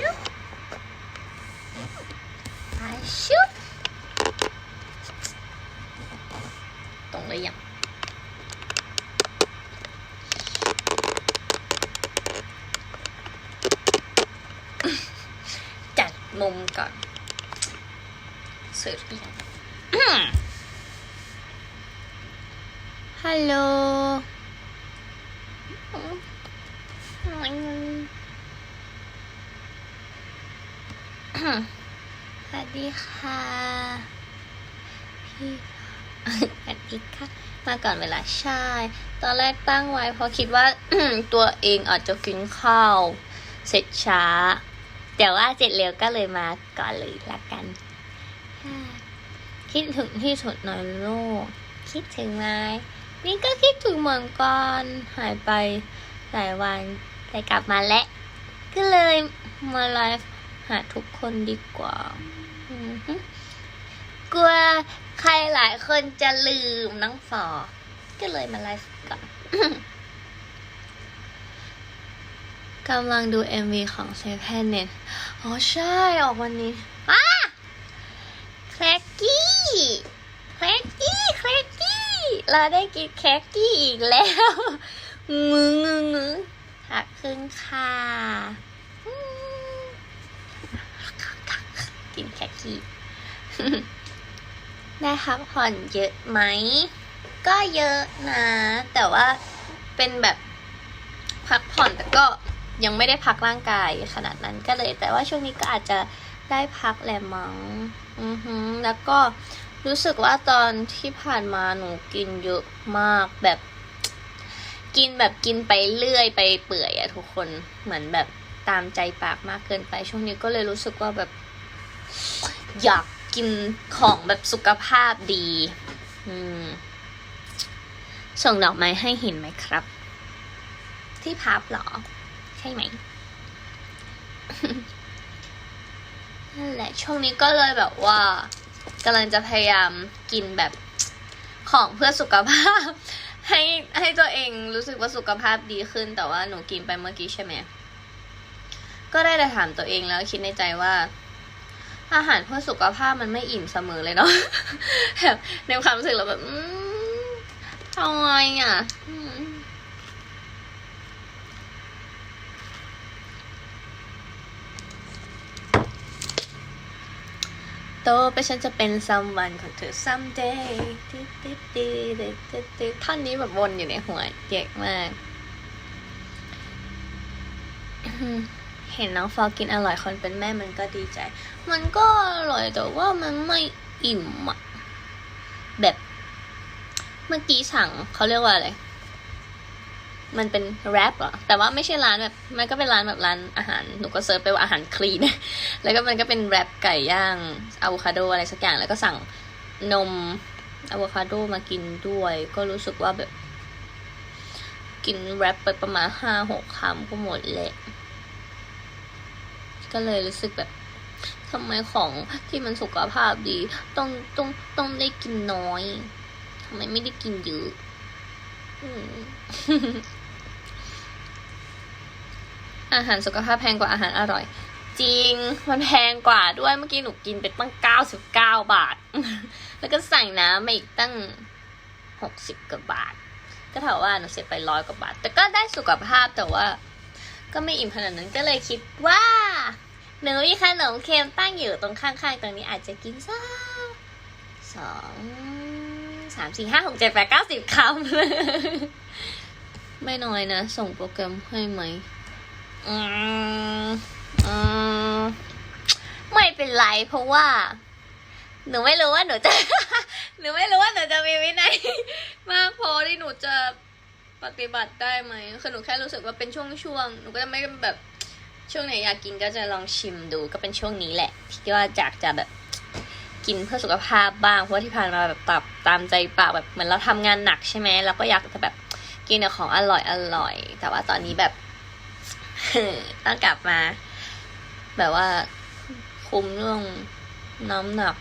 ชุบอาชุบตรงเลยยังจัดมุมก่อนสวยหรือยังฮัลโหล สวัสดีค่ะ พี่สวัสดีค่ะ มาก่อนเวลาใช่ ตอนแรกตั้งไว้เพราะคิดว่าตัวเองอาจจะกินข้าว เสร็จช้า แต่ว่าเสร็จเร็วก็เลยมาก่อนเลยละกัน คิดถึงที่สุดในโลก คิดถึงไหมนี่ก็คิดถึงเหมือนกันหายไปหลายวันแต่กลับมาแล้วก็เลยมาไลฟ์ หาทุกคนดีกว่ากลัวใครหลายคนจะลืมน้องฟอก็เลยมาไลฟ์ก่อนกำลังดู MV ของเซฟแพนเน็ตอ๋อใช่ ออกวันนี้อ้าแครกกี้แครกกี้แครกกี้เราได้กินแครกกี้อีกแล้วงึงงึงงึหักครึ่งค่ะอืม กินแครกกี้ได้พักผ่อนเยอะไหม ก็เยอะนะ แต่ว่าเป็นแบบพักผ่อนแต่ก็ยังไม่ได้พักร่างกายขนาดนั้นก็เลย แต่ว่าช่วงนี้ก็อาจจะได้พักแหละมั้งอือฮึแล้วก็รู้สึกว่าตอนที่ผ่านมาหนูกินเยอะมากแบบ กินแบบกินไปเรื่อยไปเปื่อยอะทุกคนเหมือนแบบตามใจปากมากเกินไป ช่วงนี้ก็เลยรู้สึกว่าแบบ อยากกินของแบบสุขภาพดี อืม ส่งดอกไม้ให้เห็นไหมครับ ที่พับหรอ ใช่ไหมนั่นแหละช่วงนี้ก็เลยแบบว่ากำลังจะพยายามกินแบบของเพื่อสุขภาพ ให้ให้ตัวเองรู้สึกว่าสุขภาพดีขึ้น แต่ว่าหนูกินไปเมื่อกี้ใช่ไหมก็ได้แต่ถามตัวเองแล้วคิดในใจว่า อาหารเพื่อสุขภาพมันไม่อิ่มเสมอเลยเนาะแบบในความรู้สึกเราแบบอืมทำไงอะโตไปฉันจะเป็น someone ของเธอ someday ติ๊ดติ๊ดติ๊ดติ๊ดติ๊ดท่อนนี้แบบวนอยู่ในหัวเยอะมาก เห็นน้องฟอกินอร่อยคนเป็นแม่มันก็ดีใจ มันก็อร่อยแต่ว่ามันไม่อิ่มอะแบบเมื่อกี้สั่งเขาเรียกว่าอะไร มันเป็นแรปเหรอ แต่ว่าไม่ใช่ร้านแบบ มันก็เป็นร้านแบบร้านอาหาร หนูก็เซิร์ชไปว่าอาหารคลีน แล้วก็มันก็เป็นแรปไก่ย่างอะโวคาโดอะไรสักอย่าง แล้วก็สั่งนมอะโวคาโดมากินด้วย ก็รู้สึกว่าแบบ กินแรปไปประมาณห้าหกคำก็หมดแหละ ก็เลยรู้สึกแบบทำไมของที่มันสุขภาพดี ต้องต้องต้องได้กินน้อยทำไมไม่ได้กินเยอะอาหารสุขภาพแพงกว่าอาหารอร่อย จริง มันแพงกว่าด้วยเมื่อกี้หนูกินไปตั้งเก้าสิบเก้าบาท แล้วก็ใส่น้ำมาอีกตั้งหกสิบกว่าบาท ก็เท่าว่าหนูเสียไปร้อยกว่าบาท แต่ก็ได้สุขภาพแต่ว่า ก็ไม่อิ่มขนาดนั้นก็เลยคิดว่า หนูมีขนมเค็มตั้งอยู่ตรงข้างๆ ตรงนี้อาจจะกินสักสองสามสี่ห้าหกเจ็ดแปดเก้าสิบคำไม่น้อยนะ ส่งโปรแกรมให้ไหมอืมอืมไม่เป็นไรเพราะว่า หนูไม่รู้ว่าหนูจะ หนูไม่รู้ว่าหนูจะมีวินัยมากพอที่หนูจะปฏิบัติได้ไหมคือหนูแค่รู้สึกว่าเป็นช่วงๆ หนูก็จะไม่แบบ ช่วงไหนอยากกินก็จะลองชิมดูก็เป็นช่วงนี้แหละที่ว่าจากจะแบบกินเพื่อสุขภาพบ้างเพราะที่ผ่านมาแบบตับตามใจปากแบบเหมือนเราทำงานหนักใช่ไหมเราก็อยากจะแบบกินของอร่อยอร่อย แต่ว่าตอนนี้แบบต้องกลับมา แบบว่าคุมเรื่องน้ำหนัก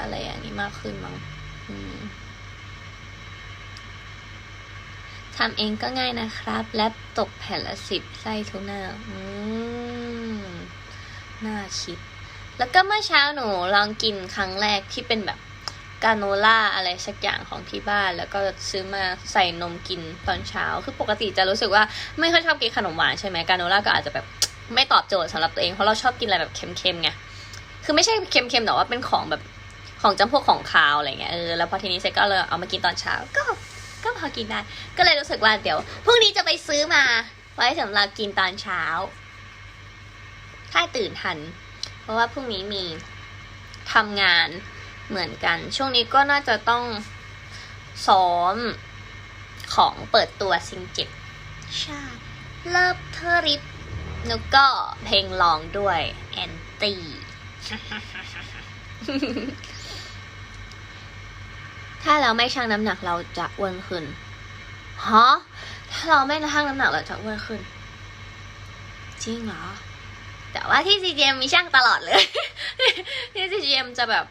อะไรอย่างนี้มากขึ้นมั้งทำเองก็ง่ายนะครับ และตกแผ่นละสิบไส้ทุกหน้าอืม น่าคิด แล้วก็เมื่อเช้าหนูลองกินครั้งแรกที่เป็นแบบกาโนล่าอะไรสักอย่างของที่บ้าน แล้วก็ซื้อมาใส่นมกินตอนเช้า คือปกติจะรู้สึกว่าไม่ค่อยชอบกินขนมหวานใช่ไหมกาโนล่าก็อาจจะแบบไม่ตอบโจทย์สำหรับตัวเองเพราะเราชอบกินอะไรแบบเค็มๆไงคือไม่ใช่เค็มๆแต่ว่าเป็นของแบบของจำพวกของคาวอะไรเงี้ยเออแล้วพอทีนี้เสร็ก็เลยเอามากินตอนเช้าก็ก็พอกินได้ ก็เลยรู้สึกว่าเดี๋ยวพรุ่งนี้จะไปซื้อมา ไว้สำหรับกินตอนเช้า ถ้าตื่นทัน เพราะว่าพรุ่งนี้มีทำงานเหมือนกัน ช่วงนี้ก็น่าจะต้องซ้อมของเปิดตัวซิงเจ็ดใช่เลิฟเทอริปแล้วก็เพลงร้องด้วยแอนตี้ถ้าเราไม่ชั่งน้ำหนักเราจะอ้วนขึ้นฮะถ้าเราไม่ชั่งน้ำหนักเราจะอ้วนขึ้น จริงเหรอ แต่ว่าที่ CGM มีช่างตลอดเลย ที่ CGM จะแบบ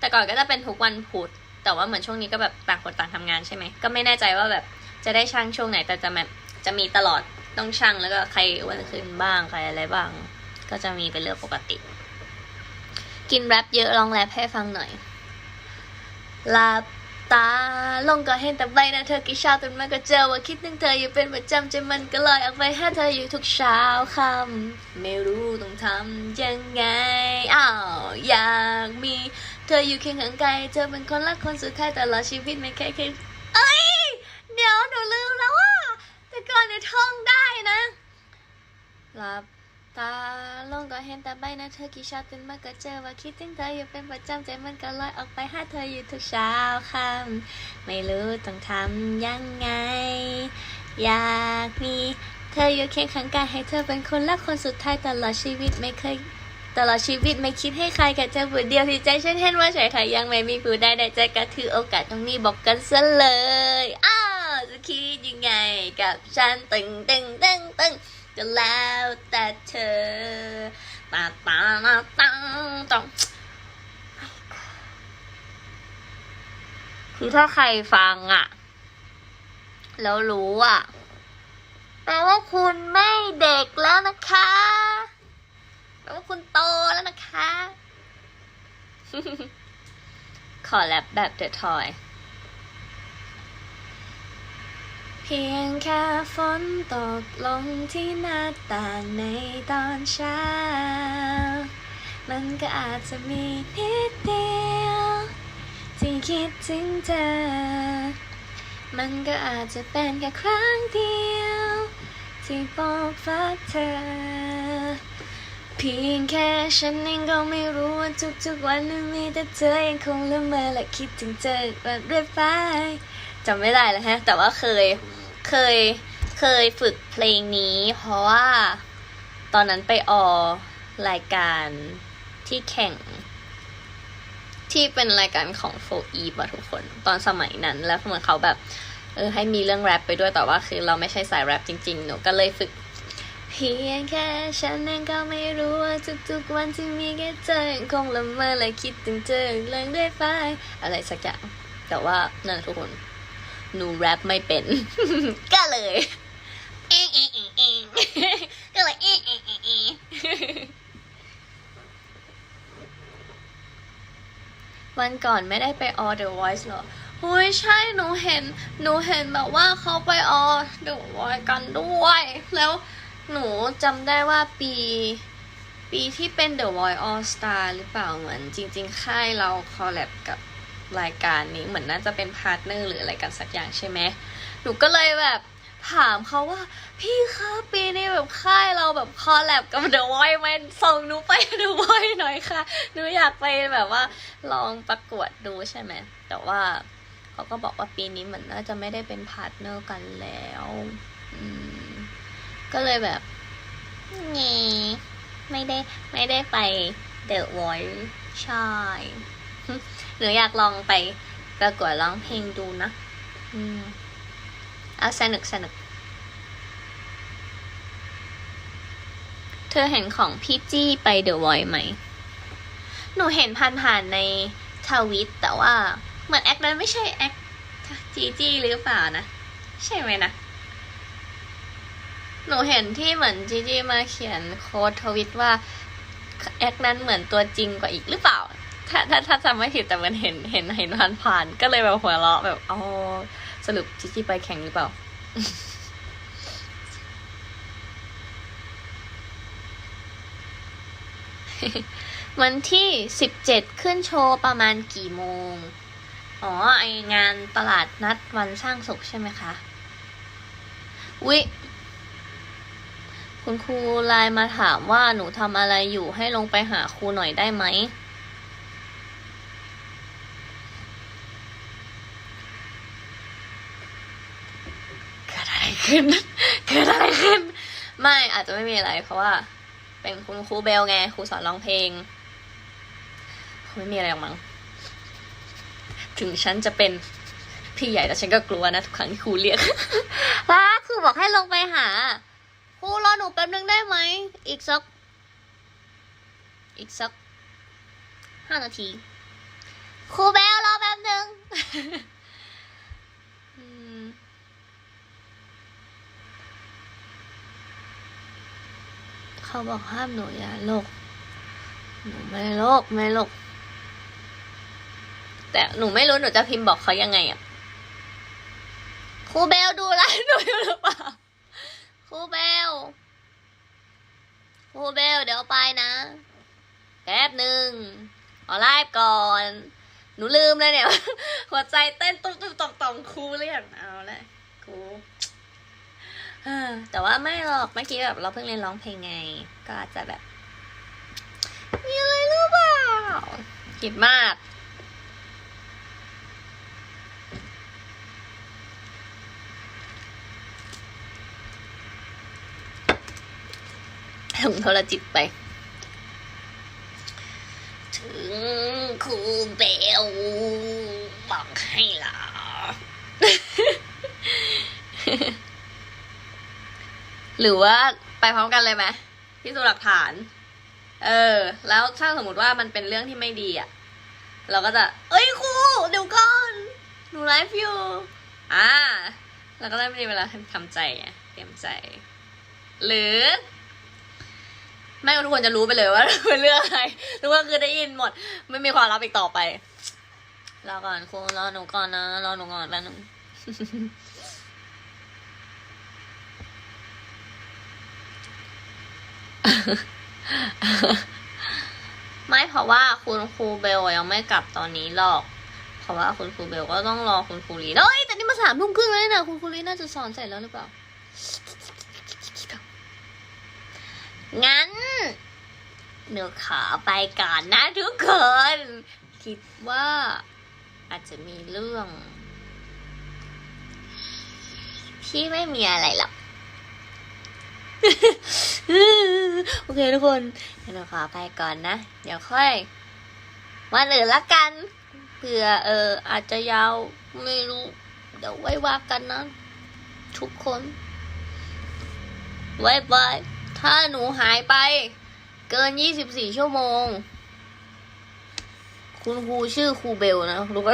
แต่ก่อนก็จะเป็นทุกวันพุธแต่ว่าเหมือนช่วงนี้ก็แบบต่างคนต่างทำงานใช่ไหมก็ไม่แน่ใจว่าแบบจะได้ช่างช่วงไหน แต่จะแบบจะมีตลอดต้องช่างแล้วก็ใครอ้วนขึ้นบ้างใครอะไรบ้าง ก็จะมีเป็นเรื่องปกติ กินแรปเยอะลองแรปให้ฟังหน่อยลับ ตา ลงก็เห็นแต่ใบหน้าเธอกี่เช้าตื่นมาก็เจอว่าคิดถึงเธออยู่เป็นประจำใจมันก็ลอยออกไปหาเธออยู่ทุกเช้าค่ำไม่รู้ต้องทำยังไงอ้าวอยากมี เธออยู่เคียงข้างกายเธอเป็นคนรักคนสุดท้ายตลอดชีวิตไม่เคยเคยเอ้ยเดี๋ยวหนูลืมแล้วว่าแต่ก่อนเนี่ยท่องได้นะหลับ ตาลงก็เห็นแต่ใบน้าเธอกี่ชาตื่นมาก็เจอว่าคิดถึงเธออยู่เป็นประจำใจมันก็ลอยออกไปหาเธออยู่ทุกเช้าค่ำไม่รู้ต้องทำยังไง อยากมีเธออยู่เคียงข้างกายให้เธอเป็นคนรักคนสุดท้ายตลอดชีวิตไม่เคยตลอดชีวิตไม่คิดให้ใครแค่เธอผู้เดียวที่ใจฉันเห็นว่าเฉยๆยังไม่มีผู้ใดได้ใจก็ถือโอกาสตรงนี้บอกกันซะเลยอ้าวจะคิดยังไงกับฉันตึงตึงตึงตึง ก็แล้วแต่เธอตาตาตาตาต้องคือถ้าใครฟังอะ แล้วรู้อะแปลว่าคุณไม่เด็กแล้วนะคะแปลว่าคุณโตแล้วนะคะ ขอแรปแบบเดอะทอย เพียงแค่ฝนตกลงที่หน้าต่างในตอนเช้า มันก็อาจจะมีนิดเดียว ที่คิดถึงเธอ มันก็อาจจะเป็นแค่ครั้งเดียว ที่บอกรักเธอ เพียงแค่ฉันเองก็ไม่รู้ว่าทุกๆวันนั้นมีแต่เธอยังคงละเมอและคิดถึงเธอแบบเรื่อยไปจำไม่ได้แล้วฮะ แต่ว่าเคย เคยเคยฝึกเพลงนี้ เพราะว่าตอนนั้นไปออรายการที่แข่ง ที่เป็นรายการของโฟอีฟอะทุกคน ตอนสมัยนั้น แล้วเหมือนเขาแบบ เออให้มีเรื่องแรปไปด้วยแต่ว่าคือเราไม่ใช่สายแรปจริงๆหนูก็เลยฝึกเพียงแค่ฉันเองก็ไม่รู้ว่าทุกๆวันที่มีแค่เธอคงละเมอและคิดถึงเธอเรื่องด้วยไปอะไรสักอย่างแต่ว่านั่นทุกคน หนูแรปไม่เป็น ก็เลยเองเองเองเองก็เลยเองเองเองเองวันก่อนไม่ได้ไป All The Voice เหรอหุยใช่ หนูเห็น หนูเห็นแบบว่าเขาไป All The Voice กันด้วย แล้วหนูจำได้ว่าปี ปีที่เป็น The Voice All Star หรือเปล่าเหมือน จริง ๆ ค่ายเราคอลแลบกับ รายการนี้เหมือนน่าจะเป็นพาร์ทเนอร์หรืออะไรกันสักอย่างใช่ไหมหนูก็เลยแบบถามเขาว่า พี่คะปีนี้แบบค่ายเราแบบคอลแลบกับ The Voice ไหมส่งหนูไป The Voice หน่อยค่ะหนูอยากไปแบบว่า ลองประกวดดูใช่ไหมแต่ว่าเขาก็บอกว่าปีนี้เหมือนน่าจะไม่ได้เป็นพาร์ทเนอร์กันแล้วก็เลยแบบนี่ไม่ได้ไม่ได้ไป The Voice ใช่ หนูอยากลองไปประกวดร้องเพลงดูนะ อืมเอาสนุกสนุก เธอเห็นของพี่จี้ไป The Voice ไหม หนูเห็นผ่านๆในทวิต แต่ว่า เหมือนแอคนั้นไม่ใช่แอคจีจี้หรือเปล่านะ ใช่ไหมนะหนูเห็นที่เหมือนจีจี้มาเขียนโค้ดทวิตว่า แอคนั้นเหมือนตัวจริงกว่าอีกหรือเปล่า ถ้าถ้าถ้าจำไม่ผิดแต่มันเห็นเห็นเห็นผ่านผ่านก็เลยแบบหัวเราะแบบอ๋อสรุปจิจิไปแข่งหรือเปล่า วันที่สิบเจ็ดขึ้นโชว์ประมาณกี่โมง อ๋อ ไองานตลาดนัดวันสร้างสุขใช่ไหมคะวิคุณครูไลน์มาถามว่าหนูทำอะไรอยู่ให้ลงไปหาครูหน่อยได้ไหม เกิดอะไร ขึ้น เกิดอะไรขึ้น ไม่อาจจะไม่มีอะไร เพราะว่า เป็นคุณครูเบลไงครูสอนร้องเพลงคงไม่มีอะไรหรอกมั้งถึงฉันจะเป็นพี่ใหญ่แต่ฉันก็กลัวนะทุกครั้งที่ครูเรียกว้าครูบอกให้ลงไปหาครูรอหนูแป๊บนึงได้ไหม อีกสัก อีกสักห้านาที ครูเบลรอแป๊บนึง อืม เขาบอกห้ามหนูอย่าโลก หนูไม่โลกไม่โลก แต่หนูไม่รู้หนูจะพิมพ์บอกเขายังไงอะครูเบลดูไลฟ์หนูอยู่หรือเปล่าครูเบลครูเบลเดี๋ยวไปนะแป๊บหนึ่งขอไลฟ์ก่อน หนูลืมเลยเนี่ย หัวใจเต้นตุ้มตุ้มต่อมต่อมครูเรียกเอาละครู ออแต่ว่าไม่หรอกเมื่อกี้แบบเราเพิ่งเรียนร้องเพลงไง ก็อาจจะแบบ มีอะไรหรือเปล่าคิดมากส่งโทรจิตไป ถึงครูเบลบอกให้เหรอ หรือว่าไปพร้อมกันเลยไหมพิสูจน์หลักฐาน เออ แล้วถ้าสมมติว่ามันเป็นเรื่องที่ไม่ดีอะเราก็จะ เอ้ยครูเดี๋ยวก่อนหนูไลฟ์อยู่อ่าเราก็ได้ไม่มีเวลาทำใจไงเตรียมใจ หรือไม่ว่าทุกคนจะรู้ไปเลยว่าเป็นเรื่องอะไรทุกคนคือได้ยินหมด ไม่มีความลับอีกต่อไปรอก่อนครูรอหนูก่อนนะรอหนูก่อนแป๊บนึง ไม่เพราะว่าคุณครูเบลยังไม่กลับตอนนี้หรอก เพราะว่าคุณครูเบลก็ต้องรอคุณครูลีเอ้ยแต่นี่มาสามทุ่มครึ่งแล้วนะคุณครูลีน่าจะสอนเสร็จแล้วหรือเปล่า งั้นหนูขอไปก่อนนะทุกคน คิดว่าอาจจะมีเรื่อง ที่ไม่มีอะไรหรอก โอเคทุกคนเดี๋ยวขอไปก่อนนะ เดี๋ยวค่อยวันอื่นละกันเผื่อเออ อาจจะยาวไม่รู้ เดี๋ยวไว้ว่ากันนะ ทุกคนไว้บายถ้าหนูหายไป เกินยี่สิบสี่ชั่วโมง คุณครูชื่อครูเบลนะรู้ไหม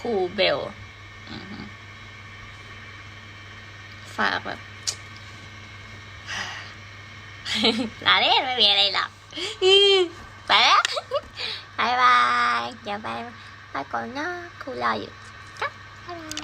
ครูเบลฝากแบบ là đấy mới về đây là bye, bye. Bye chào bye bye còn nó khu lo gì cắt bye bye.